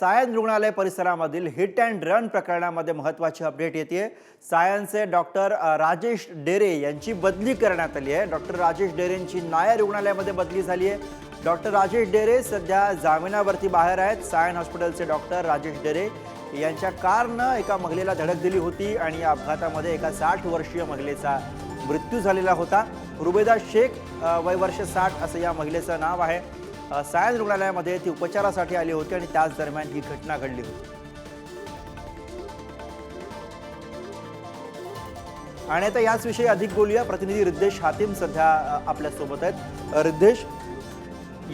सायन रुग्णालय परिसरामधील hit and run प्रकरणामध्ये महत्त्वाची अपडेट येते सायनचे डॉक्टर राजेश डेरे यांची बदली करण्यात आली आहे. डॉक्टर राजेश डेरेंची नायर रुग्णालयामध्ये बदली झाली आहे. डॉक्टर राजेश डेरे सध्या जामिनावरती बाहेर आहेत. सायन हॉस्पिटलचे डॉक्टर राजेश डेरे यांच्या कारनं एका महिलेला धडक दिली होती आणि या अपघातामध्ये एका साठ वर्षीय महिलेचा मृत्यू झालेला होता. रुबेदा शेख वय वर्ष साठ असं या महिलेचं नाव आहे. सायन्स रुग्णालयामध्ये ती उपचारासाठी आली होती आणि त्याच दरम्यान ही घटना घडली होती. आणि आता याचविषयी अधिक बोलूया. प्रतिनिधी रिद्धेश हातीम सध्या आपल्यासोबत आहेत. रिद्धेश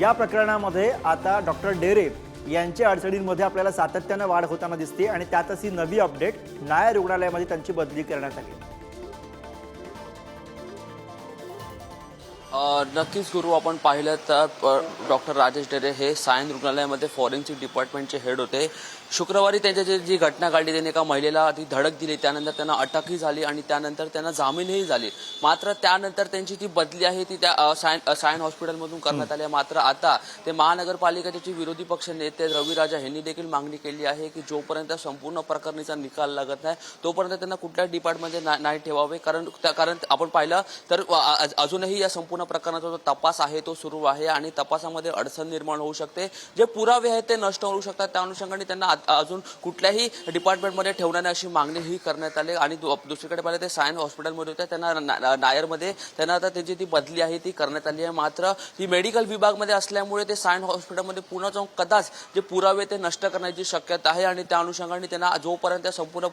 या प्रकरणामध्ये आता डॉक्टर डेरे यांच्या अडचणींमध्ये आपल्याला सातत्यानं वाढ होताना दिसते आणि त्यातच ही नवी अपडेट नायर रुग्णालयामध्ये त्यांची बदली करण्यात आली. नक्कीच गुरु आपण पाहिलं तर डॉक्टर राजेश डेरे हे सायन रुग्णालयामध्ये फॉरेन्सिक डिपार्टमेंटचे हेड होते. शुक्रवारी त्यांच्या जे जी घटना घडली त्यांनी एका महिलेला ती धडक दिली त्यानंतर त्यांना अटकही झाली आणि त्यानंतर त्यांना जामीनही झाली. मात्र त्यानंतर त्यांची ती बदली आहे ती त्या सायन सायन हॉस्पिटलमधून करण्यात आली आहे. मात्र आता ते महानगरपालिकेचे जे विरोधी पक्ष नेते रविराजा यांनी देखील मागणी केली आहे की जोपर्यंत संपूर्ण प्रकरणीचा निकाल लागत नाही तोपर्यंत त्यांना कुठल्याच डिपार्टमेंटमध्ये नाही ठेवावे. कारण त्या- कारण आपण पाहिलं तर अजूनही या संपूर्ण प्रकरणाचा जो तपास आहे तो सुरू आहे आणि तपासामध्ये अडचण निर्माण होऊ शकते. जे पुरावे आहेत ते नष्ट होऊ शकतात. त्या अनुषंगाने त्यांना अजून कुठल्याही डिपार्टमेंटमध्ये ठेवण्याने अशी मागणी ही करण्यात आली आणि दुसरीकडे पाहिलं ते सायन हॉस्पिटलमध्ये होते त्यांना नायरमध्ये त्यांना आता त्याची ती बदली आहे ती करण्यात आली आहे. मात्र ती मेडिकल विभागमध्ये असल्यामुळे ते सायन हॉस्पिटलमध्ये पुन्हा जाऊन कदाच जे पुरावे ते नष्ट करण्याची शक्यता आहे आणि त्या अनुषंगाने त्यांना जोपर्यंत संपूर्ण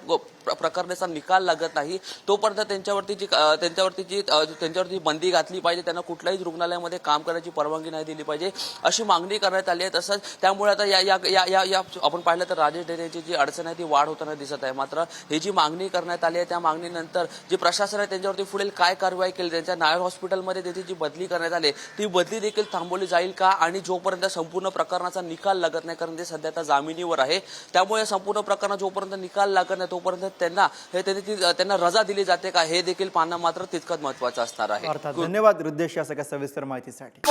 प्रकरणाचा निकाल लागत नाही तोपर्यंत त्यांच्यावरती जी त्यांच्यावरती जी त्यांच्यावरती बंदी घातली पाहिजे. त्यांना कुठल्याही रुग्णालयामध्ये काम करण्याची परवानगी नाही दिली पाहिजे. अशी मागणी करण्यात आली आहे. तसंच त्यामुळे आता या या या या या आपण पाहिलं तर राजेश डेरे यांची जी अडचण आहे ती वाढ होताना दिसत आहे. मात्र ही जी मागणी करण्यात आली आहे त्या मागणीनंतर जे प्रशासन आहे त्यांच्यावरती पुढील काय कारवाई केली त्यांच्या नायर हॉस्पिटलमध्ये त्याची जी बदली करण्यात आली ती बदली देखील थांबवली जाईल का? आणि जोपर्यंत संपूर्ण प्रकरणाचा निकाल लागत नाही कारण ते सध्या आता जामिनीवर आहे त्यामुळे या संपूर्ण प्रकरणात जोपर्यंत निकाल लागत नाही तोपर्यंत त्यांना हे त्यांनी ती- त्यांना रजा दिली जाते का? हे देखील पाहणं मात्र तितकंच महत्वाचं असणार आहे. धन्यवाद रुद्देश या सगळ्या सविस्तर माहितीसाठी.